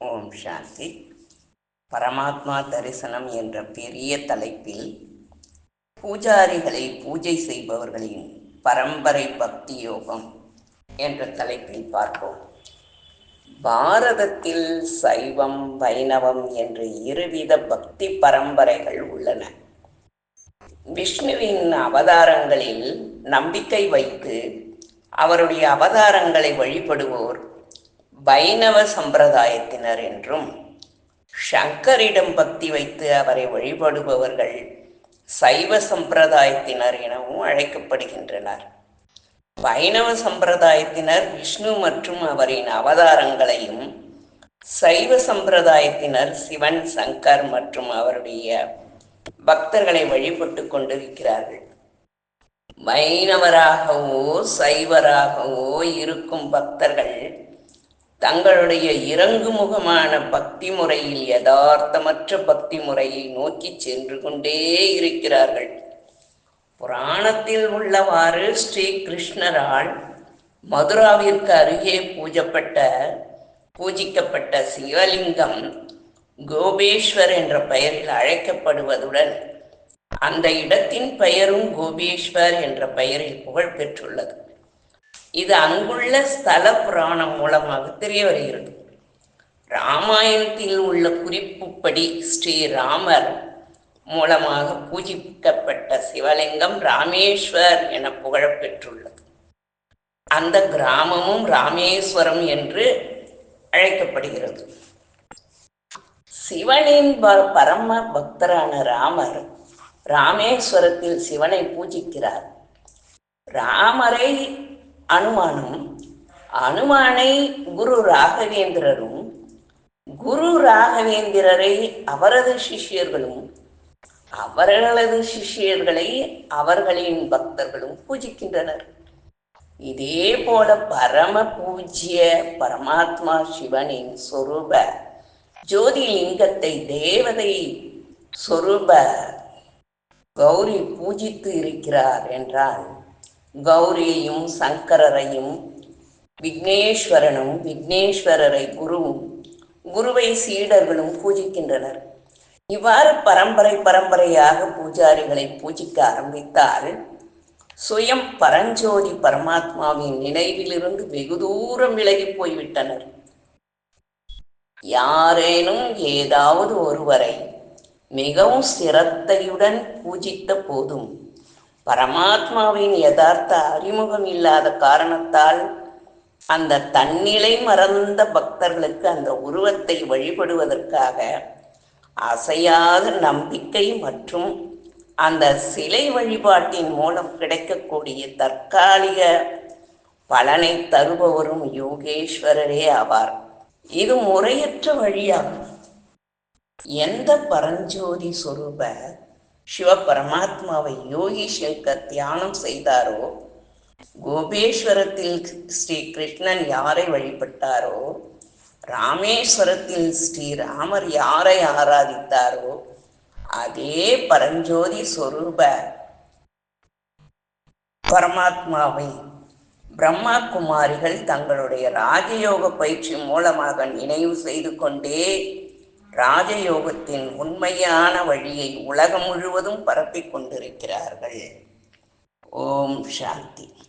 ஓம் சாந்தி. பரமாத்மா தரிசனம் என்ற பெரிய தலைப்பில் பூஜாரிகளை பூஜை செய்பவர்களின் பரம்பரை பக்தி யோகம் என்ற தலைப்பில் பார்ப்போம். பாரதத்தில் சைவம் வைணவம் என்று இருவித பக்தி பரம்பரைகள் உள்ளன. விஷ்ணுவின் அவதாரங்களில் நம்பிக்கை வைத்து அவருடைய அவதாரங்களை வழிபடுவோர் வைணவ சம்பிரதாயத்தினர் என்றும் சங்கரிடம் பக்தி வைத்து அவரை வழிபடுபவர்கள் சைவ சம்பிரதாயத்தினர் எனவும் அழைக்கப்படுகின்றனர். வைணவ சம்பிரதாயத்தினர் விஷ்ணு மற்றும் அவரின் அவதாரங்களையும் சைவ சம்பிரதாயத்தினர் சிவன் சங்கர் மற்றும் அவருடைய பக்தர்களை வழிபட்டு கொண்டிருக்கிறார்கள். வைணவராகவோ சைவராகவோ இருக்கும் பக்தர்கள் தங்களுடைய இறங்குமுகமான பக்தி முறையில் யதார்த்தமற்ற பக்தி முறையை நோக்கி சென்று கொண்டே இருக்கிறார்கள். புராணத்தில் உள்ளவாறு ஸ்ரீ கிருஷ்ணரால் மதுராவிற்கு அருகே பூஜப்பட்ட பூஜிக்கப்பட்ட சிவலிங்கம் கோபேஸ்வர் என்ற பெயரில் அழைக்கப்படுவதுடன் அந்த இடத்தின் பெயரும் கோபேஸ்வர் என்ற பெயரில் புகழ் பெற்றுள்ளது இது அங்குள்ள ஸ்தல புராணம் மூலமாக தெரிய வருகிறது. ராமாயணத்தில் உள்ள குறிப்புப்படி ஸ்ரீராமர் மூலமாக பூஜிக்கப்பட்ட சிவலிங்கம் ராமேஸ்வர் என புகழப்பெற்றுள்ளது அந்த கிராமமும் ராமேஸ்வரம் என்று அழைக்கப்படுகிறது. சிவனின் பரம பக்தரான ராமர் ராமேஸ்வரத்தில் சிவனை பூஜிக்கிறார். ராமரை அனுமானம் அனுமானை குரு ராகவேந்திரரும் குரு ராகவேந்திரரை அவரது சிஷ்யர்களும் அவர்களது சிஷ்யர்களை அவர்களின் பக்தர்களும் பூஜிக்கின்றனர். இதே போல பரம பூஜ்ய பரமாத்மா சிவனின் சொரூப ஜோதி லிங்கத்தை தேவதை சொரூப கௌரி பூஜித்து இருக்கிறார் என்றால் கௌரியையும் சங்கரரையும் விக்னேஸ்வரனும் விக்னேஸ்வரரை குருவும் குருவை சீடர்களும் பூஜிக்கின்றனர். இவ்வாறு பரம்பரை பரம்பரையாக பூஜாரிகளை பூஜிக்க ஆரம்பித்தால் சுயம் பரஞ்சோதி பரமாத்மாவின் நினைவிலிருந்து வெகு தூரம் விலகி போய்விட்டனர். யாரேனும் ஏதாவது ஒருவரை மிகவும் சிரத்தையுடன் பூஜித்த போதும் பரமாத்மாவின் யதார்த்த அறிமுகம் இல்லாத காரணத்தால் அந்த தன்னிலை மறந்த பக்தர்களுக்கு அந்த உருவத்தை வழிபடுவதற்காக அசையாத நம்பிக்கை மற்றும் அந்த சிலை வழிபாட்டின் மூலம் கிடைக்கக்கூடிய தற்காலிக பலனை தருபவரும் யோகேஸ்வரரே ஆவார். இது முறையற்ற வழியாகும். எந்த பரஞ்சோதி சொரூப சிவ பரமாத்மாவை யோகி சங்கர் தியானம் செய்தாரோ? கோபேஸ்வரத்தில் ஸ்ரீ கிருஷ்ணன் யாரை வழிபட்டாரோ? ராமேஸ்வரத்தில் ஸ்ரீராமர் யாரை ஆராதித்தாரோ? அதே பரஞ்சோதி சொரூப பரமாத்மாவை பிரம்மா குமாரிகள் தங்களுடைய ராஜயோக பயிற்சி மூலமாக நினைவு செய்து கொண்டே ராஜயோகத்தின் உண்மையான வழியை உலகம் முழுவதும் பரப்பிக் கொண்டிருக்கிறார்கள். ஓம் சாந்தி.